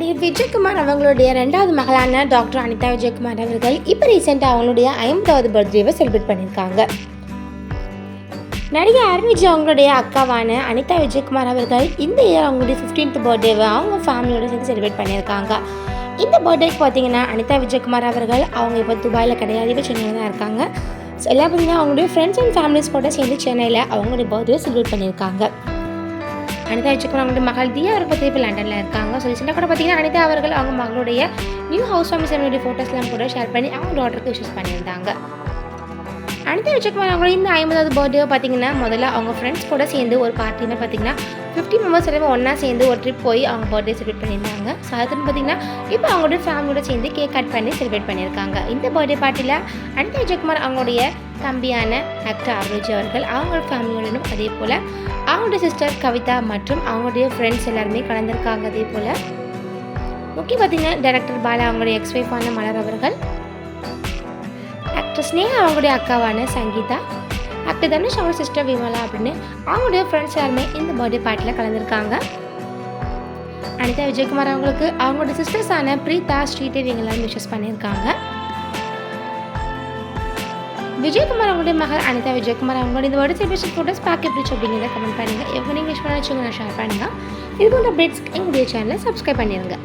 நடிகர் விஜயகுமார் அவங்களுடைய ரெண்டாவது மகளான டாக்டர் அனிதா விஜயகுமார் அவர்கள் இப்போ ரீசெண்டாக அவங்களுடைய ஐம்பதாவது பர்த்டேவை செலிப்ரேட் பண்ணியிருக்காங்க. நடிகை அருண் விஜய் அவங்களுடைய அக்காவான அனிதா விஜயகுமார் அவர்கள் இந்த இயர் அவங்களுடைய ஃபிஃப்டீன்த் பர்த்டேவை அவங்க ஃபேமிலியோட சேர்ந்து செலிப்ரேட் பண்ணியிருக்காங்க. இந்த பர்த்டேக்கு பார்த்தீங்கன்னா அனிதா விஜயகுமார் அவர்கள் அவங்க இப்போ துபாயில் கிடையாது இப்போ சென்னையில் தான் இருக்காங்க. ஸோ எல்லாம் பார்த்தீங்கன்னா அவங்களுடைய ஃப்ரெண்ட்ஸ் அண்ட் ஃபேமிலிஸ் கூட சேர்ந்து சென்னையில் அவங்களுடைய பர்த்டே செலிப்ரேட் பண்ணியிருக்காங்க. அனிதா வச்சுக்கணும் அவங்களுடைய மகள் தியா அவர் பற்றி இப்போ லண்டனில் இருக்காங்க. ஸோ ரீசெண்டாக கூட பார்த்தீங்கன்னா அனிதா அவர்கள் அவங்க மகளுடைய நியூ ஹவுஸ் வார்மிங் செரமனியுடைய ஃபோட்டோஸ்லாம் கூட ஷேர் பண்ணி அவங்க டாட்டருக்கு விஷஸ் பண்ணியிருந்தாங்க. அடுத்த விஜயகுமார் அவங்களோட இந்த ஐம்பதாவது பர்த்டே பார்த்தீங்கன்னா முதல்ல அவங்க ஃப்ரெண்ட்ஸ் கூட சேர்ந்து ஒரு பார்ட்டின்னு பார்த்தீங்கன்னா ஃபிஃப்டி மெம்பர்ஸ் எல்லாமே ஒன்றா சேர்ந்து ஒரு ட்ரிப் போய் அவங்க பர்த்டே செலிப்ரேட் பண்ணியிருந்தாங்க. ஸோ அதுன்னு பார்த்தீங்கன்னா இப்போ அவங்களோட ஃபேமிலியோட சேர்ந்து கேக் கட் பண்ணி செலிப்ரேட் பண்ணியிருக்காங்க. இந்த பர்த்டே பார்ட்டியில் அடுத்த விஜயகுமார் அவங்களுடைய தம்பியான ஆக்டர் அருஜ் அவர்கள் அவங்களோட ஃபேமிலியோடனும் அதே போல் அவங்களுடைய சிஸ்டர் கவிதா மற்றும் அவங்களுடைய ஃப்ரெண்ட்ஸ் எல்லாருமே கலந்துருக்காங்க அதே போல். முக்கிய பார்த்தீங்கன்னா டேரக்டர் பாலா அவங்களுடைய எக்ஸ் ஒய்ஃபான மலர் அவர்கள் டாக்டர் ஸ்னேகா அவங்களுடைய அக்காவான சங்கீதா டாக்டர் தனுஷ் அவங்க சிஸ்டர் விமலா அப்படின்னு அவங்களுடைய ஃப்ரெண்ட்ஸ் எல்லாருமே இந்த பர்த்டே பார்ட்டியில் கலந்துருக்காங்க. அனிதா விஜயகுமார் அவங்களுக்கு அவங்களோட சிஸ்டர்ஸான பிரீதா ஸ்ரீதேவி இவங்க எல்லாரும் விஷஸ் பண்ணியிருக்காங்க. விஜயகுமார் அவங்களுடைய மகள் அனிதா விஜயகுமார் அவங்களோட இந்த வருட செலிப்ரேஷன் ஃபோட்டோஸ் பார்க்க எப்படி அப்படிங்கிறத கமெண்ட் பண்ணுங்கள் எவ்வளோ நீங்கள் விஷயம் நான் ஷேர் பண்ணுங்கள் இது போன்ற அப்டேட்ஸ்க்கு எங்களுடைய சேனலை சப்ஸ்கிரைப் பண்ணிடுங்க.